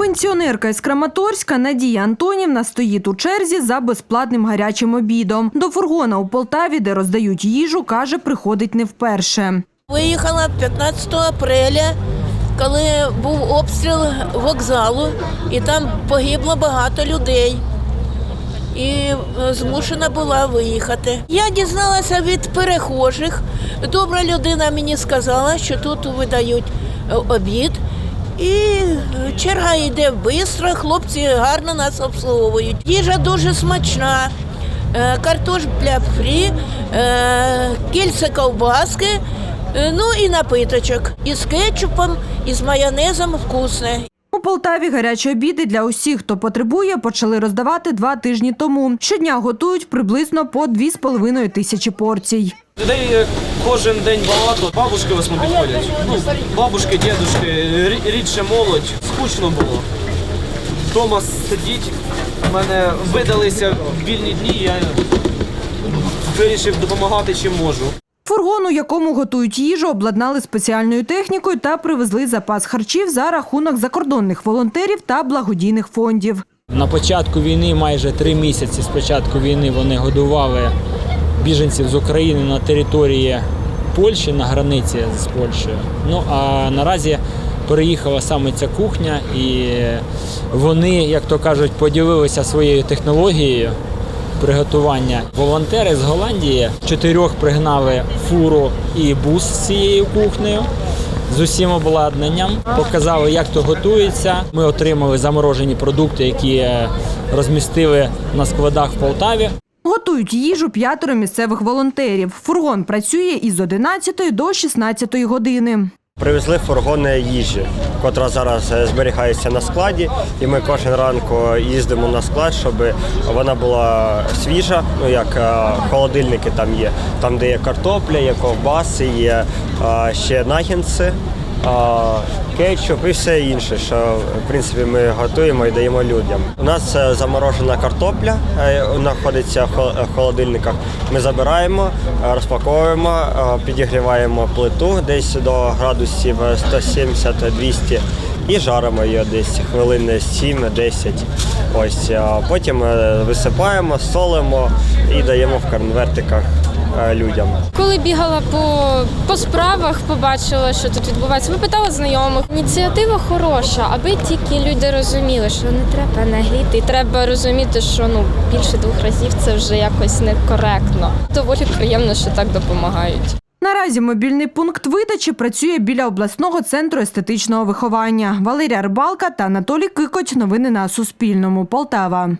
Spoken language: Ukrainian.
Пенсіонерка із Краматорська Надія Антонівна стоїть у черзі за безплатним гарячим обідом. До фургона у Полтаві, де роздають їжу, каже, приходить не вперше. Виїхала 15 апреля, коли був обстріл вокзалу, і там погибло багато людей. І е, змушена була виїхати. Я дізналася від перехожих. Добра людина мені сказала, що тут видають е, обід. І черга йде швидко, хлопці гарно нас обслуговують. Їжа дуже смачна. Е, Картошпля фрі, е, кільце ковбаски, е, ну і напиточок. І з кетчупом, і з майонезом вкусне. У Полтаві гарячі обіди для усіх, хто потребує, почали роздавати два тижні тому. Щодня готують приблизно по 2,5 тисячі порцій. Людей е, кожен день багато. Бабушки в основному підходять. Ну, бабушки, дідушки, рідше молодь. Скучно було. Вдома сидіть. У мене видалися вільні дні, я вирішив допомагати чим можу. Фургон, у якому готують їжу, обладнали спеціальною технікою та привезли запас харчів за рахунок закордонних волонтерів та благодійних фондів. На початку війни, майже три місяці з початку війни, вони годували біженців з України на території Польщі, на границі з Польщею. Ну а наразі переїхала саме ця кухня, і вони, як то кажуть, поділилися своєю технологією приготування. Волонтери з Голландії чотирьох пригнали фуру і бус з цією кухнею. З усім обладнанням показали, як то готується. Ми отримали заморожені продукти, які розмістили на складах в Полтаві. Готують їжу п'ятеро місцевих волонтерів. Фургон працює із 11 до 16 години. Привезли фургони їжі, котра зараз е, зберігається на складі, і ми кожен ранку їздимо на склад, щоб вона була свіжа. Ну як е, холодильники там є, там де є картопля, є ковбаси, є е, ще нагінці, кетчуп і все інше, що в принципі ми готуємо і даємо людям. У нас е, заморожена картопля е, знаходиться в холодильниках. Ми забираємо, е, розпаковуємо, е, підігріваємо плиту десь до градусів е, 170-200 і жаримо її десь хвилин 7-10. Ось потім е, висипаємо, солимо і даємо в конвертиках е, людям. Коли бігала по, по справах, побачила, що тут відбувається. Ми питали знайомих. Ініціатива хороша, аби тільки люди розуміли, що не треба нагліти. І треба розуміти, що ну більше двох разів це вже якось некоректно. Доволі приємно, що так допомагають. Наразі мобільний пункт видачі працює біля обласного центру естетичного виховання. Валерія Рибалка та Анатолій Кикоч. Новини на Суспільному. Полтава.